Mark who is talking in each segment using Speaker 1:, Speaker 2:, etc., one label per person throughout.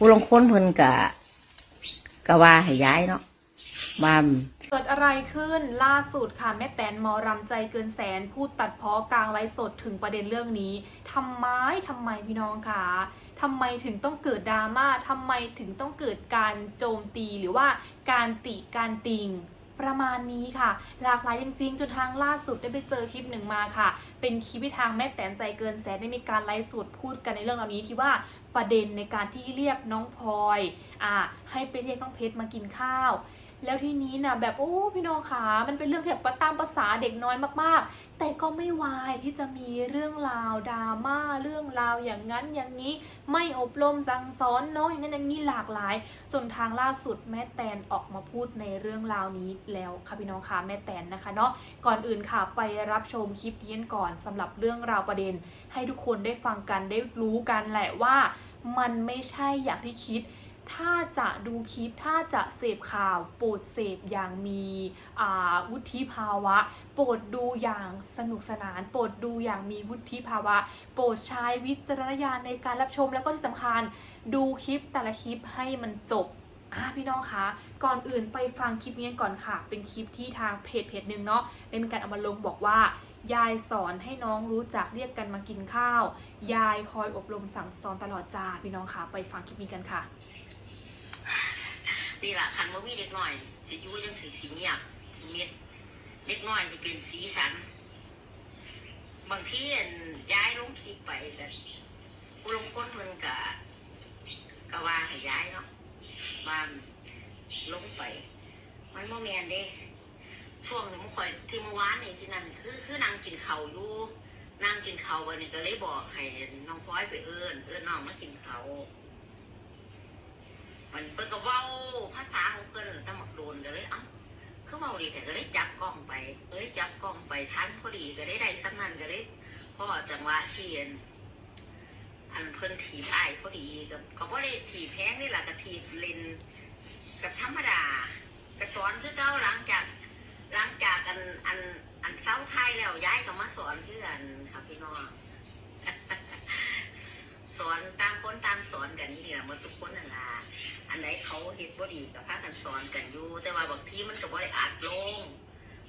Speaker 1: ผู้ลงค้นเพิ่นกะกะว่าให้ย้ายเนาะว่า
Speaker 2: เกิดอะไรขึ้นล่าสุดค่ะแม่แตนมอรำใจเกินแสน พูดตัดเพ้อกลางไลฟ์สดถึงประเด็นเรื่องนี้ทำไมทำไมพี่น้องคะทำไมถึงต้องเกิดดราม่าทำไมถึงต้องเกิดการโจมตีหรือว่าการติการติงประมาณนี้ค่ะ หลากหลายจริงๆจนทางล่าสุดได้ไปเจอคลิปหนึ่งมาค่ะ เป็นคลิปที่ทางแม่แตนใจเกินแสนได้มีการไลฟ์สดพูดกันในเรื่องเหล่านี้ที่ว่า ประเด็นในการที่เรียกน้องพลอยอ่าให้ไปเรียกน้องเพชรมากินข้าว แล้วทีนี้นะแบบโอ้พี่น้องขามันเป็นเรื่องแบบตามภาษาเด็กน้อยมากๆ แต่ก็ไม่วายที่จะมีเรื่องราวดราม่าเรื่องราวอย่างนั้นอย่างนี้ ไม่อบรมสั่งสอนเนาะอย่างนั้นอย่างนี้หลากหลาย จนทางล่าสุดแม่แตนออกมาพูดในเรื่องราวนี้แล้วค่ะพี่น้องคะแม่แตนนะคะเนาะก่อนอื่นค่ะไปรับชมคลิปนี้กันก่อนสำหรับเรื่องราวประเด็น ให้ทุกคนได้ฟังกันได้รู้กันแหละว่า มันไม่ใช่อย่างที่คิด ถ้าจะดูคลิปถ้าจะเสพข่าว โปรดเสพอย่างมีวุฒิภาวะ โปรดดูอย่างสนุกสนาน โปรดดูอย่างมีวุฒิภาวะ โปรดใช้วิจารณญาณในการรับชมแล้วก็ที่สำคัญ ดูคลิปแต่ละคลิปให้มันจบอะพี่น้องคะ ก่อนอื่นไปฟังคลิปนี้ก่อนค่ะ เป็นคลิปที่ทางเพจเพจหนึ่งเนาะได้มีการเอามาลงบอกว่า ยายสอนให้น้องรู้จักเรียกกันมากินข้าว ยายคอยอบรมสั่งสอนตลอดจ้าพี่น้องคะไปฟังคลิปนี้กันค่ะ
Speaker 3: นี่แหละคันว่ามีเด็กน้อยสิอยู่จังสีสีเงียบสิเมียดเด็กน้อยจะเป็นสีสัน บางทีย้ายลงคลิปไปแต่ผู้ลงคนเพิ่นกะกะว่าให้ย้ายเนาะว่าลงไป มันโมแมนเด้ช่วงนี้มันคอยที่เมื่อวานนี่ที่นั่นคือคือนางกินเข่าอยู่นางกินเข่าวันนี้ก็เลยบอกให้น้องพลอยไปเอิ้นเอิ้นน้องมากินเขา มันเพิ่นก็เว้าภาษาของเพิ่นตะหมักโดนก็เลยเอ้าคือเว้าดีแต่ก็เลยจับกล้องไปเอ้ยจับกล้องไปทันพอดีก็ได้ได้สักนั้นก็เลยพ่อจังหวะเที่อันอันเพิ่นถีบอ้ายพอดีก็ก็บ่ได้ถีบแพงนี่ล่ะก็ถีบเลนกับธรรมดาก็สอนคือเก่าหลังจากหลังจากอันอันอันเศร้าไทยแล้วย้ายก็มาสอนเพื่อนครับพี่น้อง สอนตามคนตามสอนกันนี่แหละมันทุกคนนั่นล่ะอันไหนเขาเฮ็ดบ่ดีกับพากันสอนกันอยู่ แต่ว่าบางทีมันก็บ่ได้อัดลง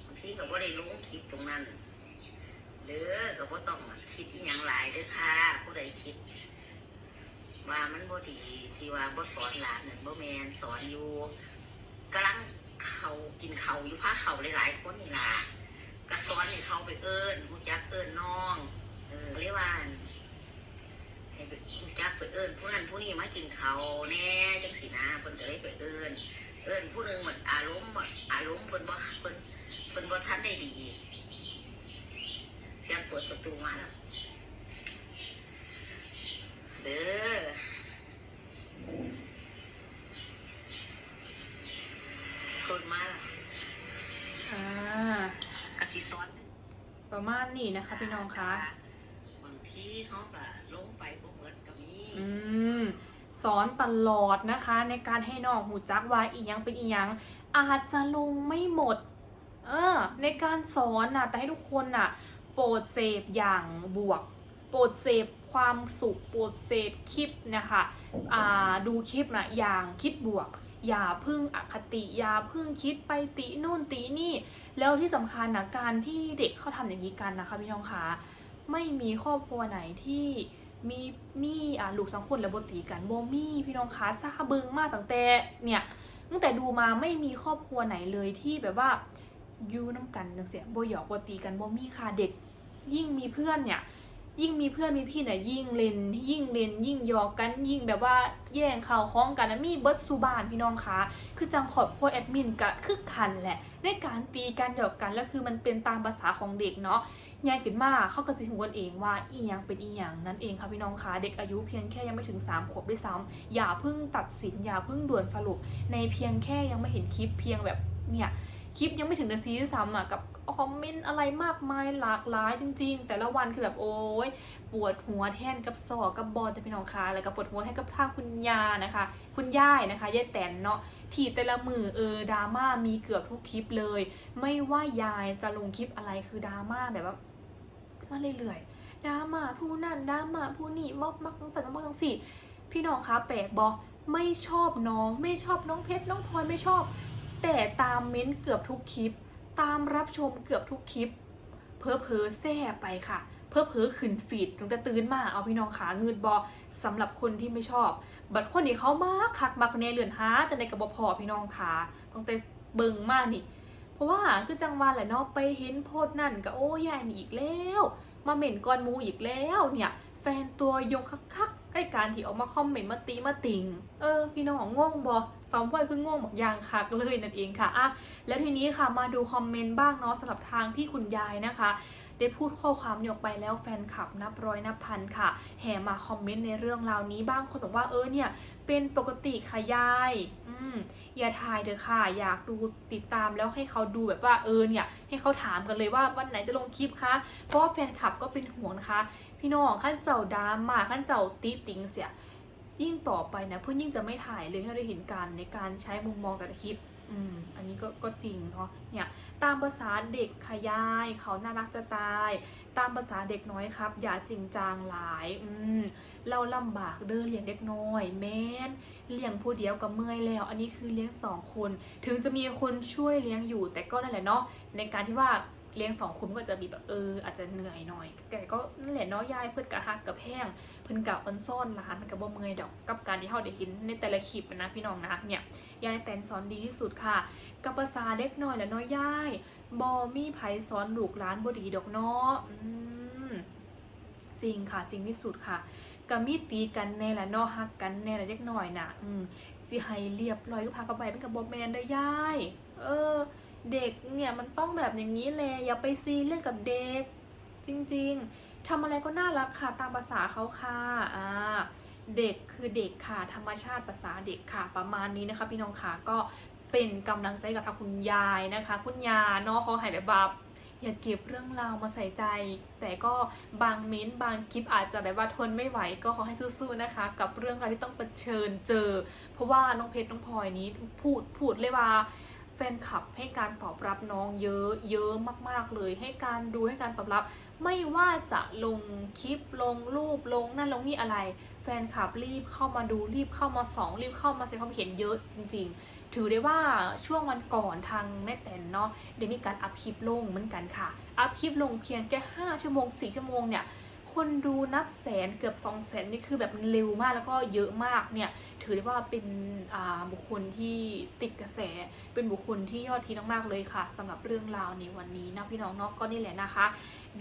Speaker 3: บางทีก็บ่ได้ลงคลิปตรงนั้นเด้อก็บ่ต้องคิดอีหยังหลายเด้อค่ะผู้ใดคิด ว่ามันบ่ดีที่ว่าบ่สอนหลานนั่นบ่แมนสอนอยู่กำลังเขากินเขาอยู่พาเขาหลายๆคนนี่ล่ะก็สอนให้เขาไปเอิ้นรู้จักเอิ้นน้อง เออเรียกว่า จักไปเอิญผู้นั้นผู้นี้มากินเขาแน่จังสีนะเพิ่นก็เลยไปเอิญเอิญผู้หนึ่งหมดอารมณ์หมดอารมณ์เพิ่นบ่เพิ่นเพิ่นบ่ทันได้ดีเสียงเปิดประตูมาแล้วเด้อคนมาแล้ว
Speaker 2: อ่า
Speaker 3: กสิซ้อน
Speaker 2: ประมาณนี้นะคะพี่น้องคะ
Speaker 3: ทีเขาก็ลงไปบ่เหมือนกับมี
Speaker 2: อืมสอนตลอดนะคะ ในการให้น้องหูจักว่าอีหยังเป็นอีหยังอาจจะลงไม่หมด เออ ในการสอนน่ะ แต่ให้ทุกคนน่ะ โปรดเสพอย่างบวก โปรดเสพความสุข โปรดเสพคลิปนะคะอ่าดูคลิปนะอย่างคิดบวก อย่าพึ่งอคติอย่าพึ่งคิดไปตินู่นตินี่ แล้วที่สำคัญนะการที่เด็กเขาทำอย่างนี้กันนะคะพี่น้องคะ ไม่มีครอบครัวไหนที่มีมีอ่าลูกสองคนแล้วบตีกันโบมี่พี่น้องคะซาบึงมากตั้งแต่เนี่ยตั้งแต่ดูมาไม่มีครอบครัวไหนเลยที่แบบว่ายู่น้ำกันจังเสียโบหยอกโบตีกันโบมี่ค่ะเด็ก ยิ่งมีเพื่อนเนี่ยยิ่งมีเพื่อนมีพี่เนี่ยยิ่งเล่นยิ่งเล่นยิ่งหยอกกันยิ่งแบบว่าแย่งข่าวของกันนะมีเบิร์ดซูบานพี่น้องคะคือจังขอบพวกแอดมินกะคือคันแหละในการตีกันหยอกกันแล้วคือมันเป็นตามภาษาของเด็กเนาะ ยายขึ้นมาเขาก็สิถึงกันเองว่าอีหยังเป็นอีหยังนั่นเองค่ะพี่น้องคะเด็กอายุเพียงแค่ยังไม่ถึง 3 ขวบด้วยซ้ำอย่าเพิ่งตัดสินอย่าเพิ่งด่วนสรุป ในเพียงแค่ยังไม่เห็นคลิปเพียงแบบเนี่ยคลิปยังไม่ถึงนาทีด้วยซ้ำอะกับคอมเมนต์อะไรมากมายหลากหลายจริง ๆ แต่ละวันคือแบบโอ้ยปวดหัวแทนกับสอกับบอลแต่พี่น้องคะแล้วก็ปวดหัวแทนกับท่าคุณยานะคะ คุณย่ายนะคะยายแตนเนาะทีแต่ละมือเออดราม่ามีเกือบทุกคลิปเลย ไม่ว่ายายจะลงคลิปอะไรคือดราม่าแบบว่า มาเรื่อยๆดราม่าผู้นั่นดราม่าผู้นี่มอกมักสันมอกทั้งสี่ พี่น้องคะแปลกบอไม่ชอบน้อง ไม่ชอบน้องเพชรน้องพลอยไม่ชอบ แต่ตามเม้นต์เกือบทุกคลิป ตามรับชมเกือบทุกคลิป เพอเพอแซ่ไปค่ะ เพอเพอขึ้นฟีดตั้งแต่ตื่นมาเอาพี่น้องขาเงินบอสำหรับคนที่ไม่ชอบ บัดคนที่เขามากคักมักในเรือนหาจะในกระบพอพี่น้องขาตั้งแต่เบิ่งมากนี่ ราะว่าคือจังหวะแหละเนาะไปเห็นโพสนั่นก็โอ้ยายนี่อีกแล้ว มาเหม็นก้อนมูอีกแล้วเนี่ย แฟนตัวยงคักๆไอ้การที่ออกมาคอมเมนต์มาตีมาติงเออพี่น้องงงบอสองพ่อยคืองงบอกยางคักเลยนั่นเองค่ะอะแล้วทีนี้ค่ะมาดูคอมเมนต์บ้างเนาะสำหรับทางที่คุณยายนะคะ ได้พูดข้อความยกไปแล้วแฟนคลับนับร้อยนับพันค่ะ แห่มาคอมเมนต์ในเรื่องราวนี้บ้างคนบอกว่าเออเนี่ยเป็นปกติค่ะยาย อืมอย่าถ่ายเถอะค่ะ อยากดูติดตามแล้วให้เขาดูแบบว่าเออเนี่ย ให้เขาถามกันเลยว่าวันไหนจะลงคลิปคะ เพราะว่าแฟนคลับก็เป็นห่วงนะคะ พี่น้องขั้นเจ้าดราม่าขั้นเจ้าตีติงเสีย ยิ่งต่อไปนะเพื่อนยิ่งจะไม่ถ่ายเลยให้เราได้เห็นการในการใช้มุมมองแต่ละคลิป อืมอันนี้ก็ก็จริงเนาะเนี่ยตามภาษาเด็กขยาย เขาน่ารักจะตาย ตามภาษาเด็กน้อยครับ อย่าจริงจังหลายอืมเราลำบากเดินเลี้ยงเด็กน้อย แม่นเลี้ยงผู้เดียวก็เมื่อยแล้ว อันนี้คือเลี้ยงสองคน ถึงจะมีคนช่วยเลี้ยงอยู่แต่ก็นั่นแหละเนาะในการที่ว่า เลี้ยงสองคนก็จะมีแบบเอออาจจะเหนื่อยหน่อย แต่ก็นั่นแหละเนาะยายเพื่อนกะฮักกับแห้งเพิ่นกะอันซ่อนร้านกับบ่เมยดอกกับการที่เฮาได้เห็นในแต่ละคลิปนะพี่น้องนะเนี่ยยายแตนสอนดีที่สุดค่ะ กับภาษาเล็กน้อยและน้อยยายบ่มีไผสอนลูกหลานบ่ดีดอกเนาะอืมจริงค่ะจริงที่สุดค่ะก็มีตีกันแน่ละเนาะฮักกันแน่ละเล็กน้อยนะอืมสิให้เรียบร้อยก็พากระไปเป็นกับบ่แม่นเด้อยาย เออ เด็กเนี่ยมันต้องแบบอย่างนี้แหละอย่าไปซีเรียสกับเด็ก จริงๆทำอะไรก็น่ารักค่ะตามภาษาเขาค่ะอ่าเด็กคือเด็กค่ะ ธรรมชาติภาษาเด็กค่ะ ประมาณนี้นะคะ พี่น้องค่ะก็เป็นกำลังใจกับทางคุณยายนะคะ คุณยาเนาะเขาใหายแบบว่าอย่าเก็บเรื่องราวมาใส่ใจ แต่ก็บางเม้นต์บางคลิปอาจจะแบบว่าทนไม่ไหวก็ขอให้สู้ๆนะคะ กับเรื่องราวที่ต้องเผชิญเจอ เพราะว่าน้องเพชรน้องพลอยนี้พูดพูดเลยว่า แฟนคลับให้การตอบรับน้องเยอะเยอะมาก ๆเลย ให้การดูให้การตอบรับ ไม่ว่าจะลงคลิปลงรูปลงนั่นลงนี่อะไร แฟนคลับรีบเข้ามาดูรีบเข้ามาส่องรีบเข้ามาแสดงความเห็นเยอะจริง ๆ ถือได้ว่าช่วงวันก่อนทางแม่แตนเนาะได้มีการอัพคลิปลงเหมือนกันค่ะ อัพคลิปลงเพียงแค่5ชั่วโมง 4 ชั่วโมงเนี่ย คนดูนับแสนเกือบ 2 0 0แสนนี่คือแบบมันเร็วมากแล้วก็เยอะมากเนี่ยถือได้ว่าเป็นอ่าบุคคลที่ติดกระแส เป็นบุคคลที่ยอดทีมากๆเลยค่ะสำหรับเรื่องราวในวันนี้นะพี่น้องเนาะก็นี่แหละนะคะ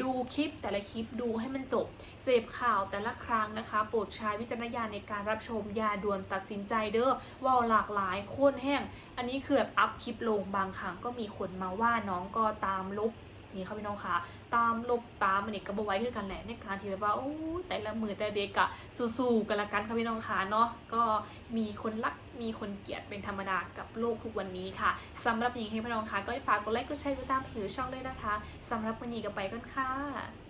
Speaker 2: ดูคลิปแต่ละคลิปดูให้มันจบ เสพข่าวแต่ละครั้งนะคะ โปรดใช้วิจารณญาณในการรับชมอย่าด่วนตัดสินใจเด้อว่าหลากหลายโค่นแห้ง อันนี้คือแบบอัพคลิปลงบางครั้งก็มีคนมาว่าน้องก็ตามลบนี่ค่ะพี่น้องค่ะ ตามลบตามมันอีกก็บไว้คือกันแหละในการที่แบบว่าโอ้แต่ละมือแต่เด็กอะสู้ๆกันละกันค่ะพี่น้องค่ะเนาะก็มีคนรักมีคนเกลียดเป็นธรรมดากับโลกทุกวันนี้ค่ะสำหรับหญิงให้พี่น้องค่ะก็ฝากกดไลค์กดแชร์กดติดตามผิวช่องด้วยนะคะสำหรับวันนี้ก็ไปกันค่ะ